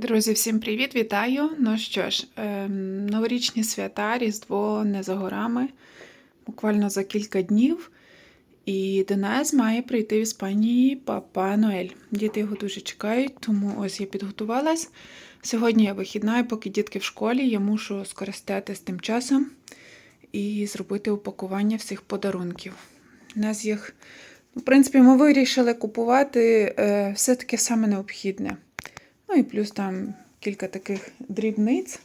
Друзі, всім привіт, вітаю! Ну що ж, ем, новорічні свята, Різдво не за горами, буквально за кілька днів. І до нас має прийти в Іспанії Папа Ноель. Діти його дуже чекають, тому ось я підготувалась. Сьогодні я вихідна, і поки дітки в школі, я мушу скористатися тим часом і зробити упакування всіх подарунків. У нас їх, в принципі, ми вирішили купувати е, все таке саме необхідне. Ну і плюс там кілька таких дрібниць,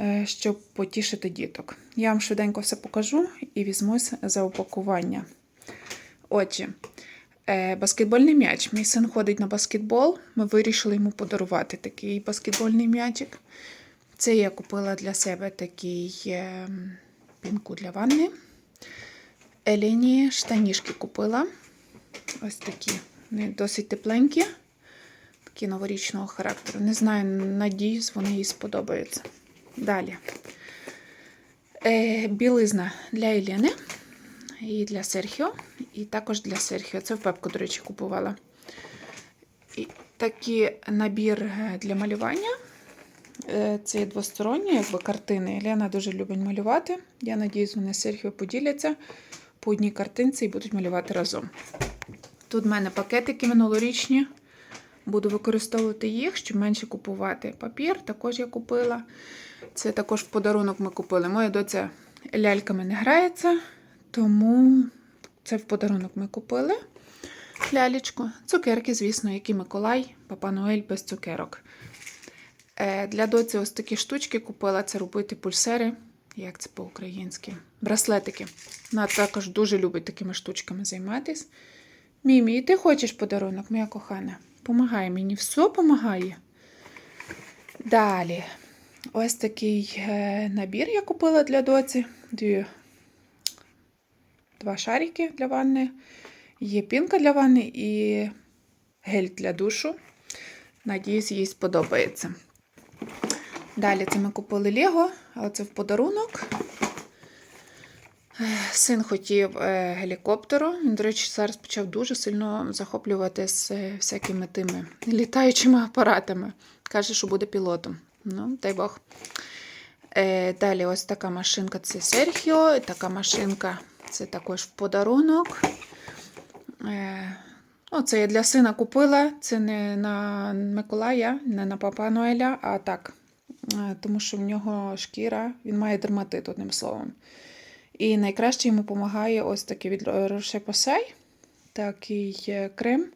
е, щоб потішити діток. Я вам швиденько все покажу і візьмусь за упакування. Отже, е, баскетбольний м'яч. Мій син ходить на баскетбол. Ми вирішили йому подарувати такий баскетбольний м'ячик. Це я купила для себе такий е, пінку для ванни. Еліні штанішки купила. Ось такі. Вони досить тепленькі такі новорічного характеру. Не знаю, надіюсь, вони їй сподобаються. Далі. Е, білизна для Єліни і для Серхіо, і також для Серхіо. Це в пепку, до речі, купувала. І такий набір е, для малювання. Е, Це є двосторонні, якби картини. Лена дуже любить малювати. Я надіюсь, вони з Серхіо поділяться по одній картинці і будуть малювати разом. Тут в мене пакетики минулорічні. Буду використовувати їх, щоб менше купувати папір. Також я купила. Це також в подарунок ми купили. Моя доця ляльками не грається, тому це в подарунок ми купили лялечку. Цукерки, звісно, які Миколай, Папа Ноель без цукерок. Е, Для доці ось такі штучки купила це робити пульсери. Як це по-українськи? Браслетики. Вона також дуже любить такими штучками займатися. Мімі, і ти хочеш подарунок, моя кохана? Помагає мені, все помагає. Далі, ось такий е, набір я купила для доці. Дві, два шарики для ванни. Є пінка для ванни і гель для душу. Надіюсь, їй сподобається. Далі це ми купили Лего, але це в подарунок. Син хотів е, гелікоптеру. Він, до речі, зараз почав дуже сильно захоплюватися е, всякими тими літаючими апаратами. Каже, що буде пілотом. Ну, дай Бог. Е, Далі ось така машинка це Серхіо. Така машинка це також в подарунок. Ну, Це я для сина купила. Це не на Миколая, не на Папа Ноеля, а так. Тому що в нього шкіра, він має дерматит, одним словом. І найкраще йому допомагає ось такий від Posay, такий крем.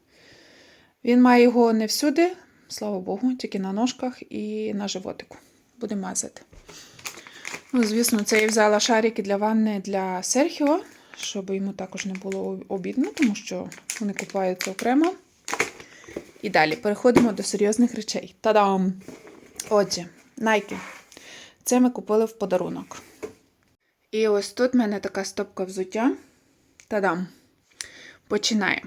Він має його не всюди, слава Богу, тільки на ножках і на животику. Буде мазати. Ну, Звісно, це я взяла шарики для ванни для Серхіо, щоб йому також не було обідно, тому що вони купаються окремо. І далі переходимо до серйозних речей. Та-дам! Отже, Nike. Це ми купили в подарунок. І ось тут в мене така стопка взуття. Та-дам! Починаємо.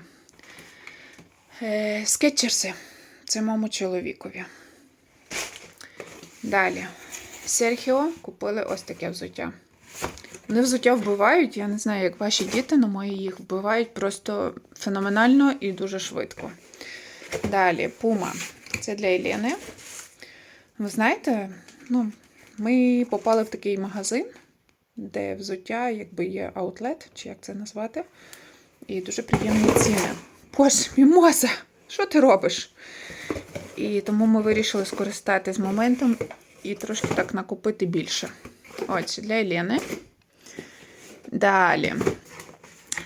Е, скетчерси. Це моєму чоловікові. Далі. Серхіо купили ось таке взуття. Вони взуття вбивають, я не знаю, як ваші діти, але мої їх вбивають просто феноменально і дуже швидко. Далі, пума. Це для Єлени. Ви знаєте, ну, ми попали в такий магазин де взуття, якби є аутлет, чи як це назвати. І дуже приємні ціни. Боже, мімоза, що ти робиш? І тому ми вирішили скористатись моментом і трошки так накупити більше. Ось, для Єлени. Далі.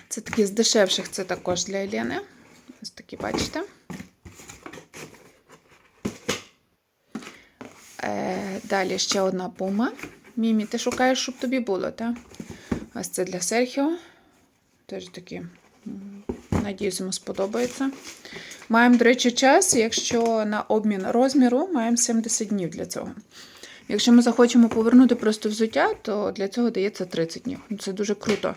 Це такі з дешевших, це також для Єлени. Ось такі, бачите. Е, Далі ще одна пума. Мімі, ти шукаєш, щоб тобі було, так? Ось це для Серхіо. Теж такі, надіюсь, йому сподобається. Маємо, до речі, час, якщо на обмін розміру, маємо 70 днів для цього. Якщо ми захочемо повернути просто взуття, то для цього дається 30 днів. Це дуже круто.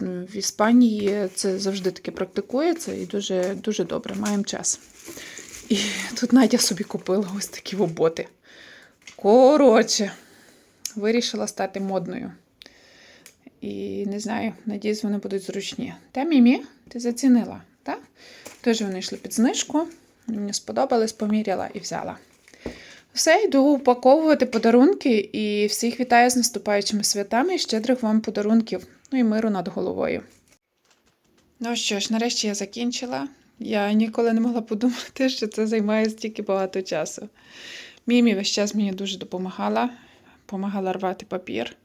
В Іспанії це завжди таке практикується і дуже дуже добре, маємо час. І тут Надя собі купила ось такі боти. Коротше вирішила стати модною. І не знаю, надіюсь, вони будуть зручні. Та Мімі, ти зацінила, так? Теж вони йшли під знижку. Мені сподобались, поміряла і взяла. Все, йду упаковувати подарунки і всіх вітаю з наступаючими святами і щедрих вам подарунків. Ну і миру над головою. Ну що ж, нарешті я закінчила. Я ніколи не могла подумати, що це займає стільки багато часу. Мімі весь час мені дуже допомагала, допомагала рвати папір.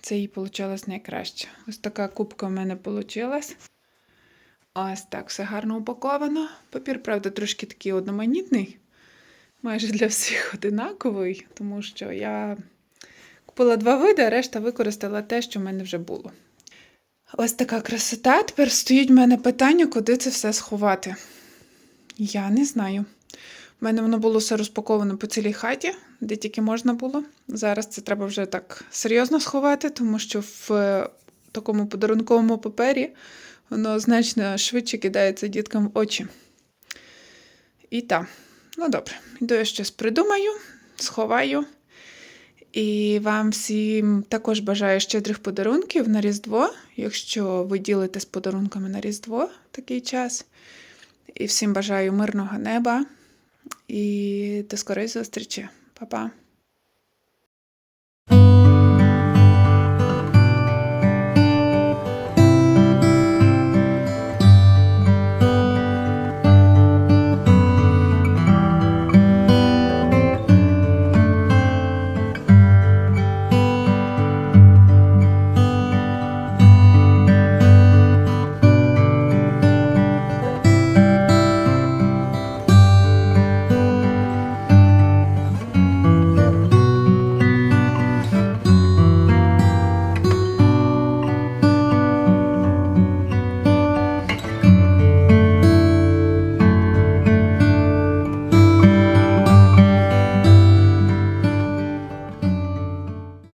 Це їй вийшло найкраще. Ось така кубка в мене вийшла. Ось так все гарно упаковано. Папір, правда, трошки такий одноманітний, майже для всіх одинаковий, тому що я купила два види, а решта використала те, що в мене вже було. Ось така красота. Тепер стоїть в мене питання, куди це все сховати. Я не знаю. У мене воно було все розпаковано по цілій хаті, де тільки можна було. Зараз це треба вже так серйозно сховати, тому що в е, такому подарунковому папері воно значно швидше кидається діткам в очі. І так, ну добре, йду я щось придумаю, сховаю. І вам всім також бажаю щедрих подарунків на Різдво, якщо ви ділитесь подарунками на Різдво такий час. І всім бажаю мирного неба і до скорої зустрічі. Па-па!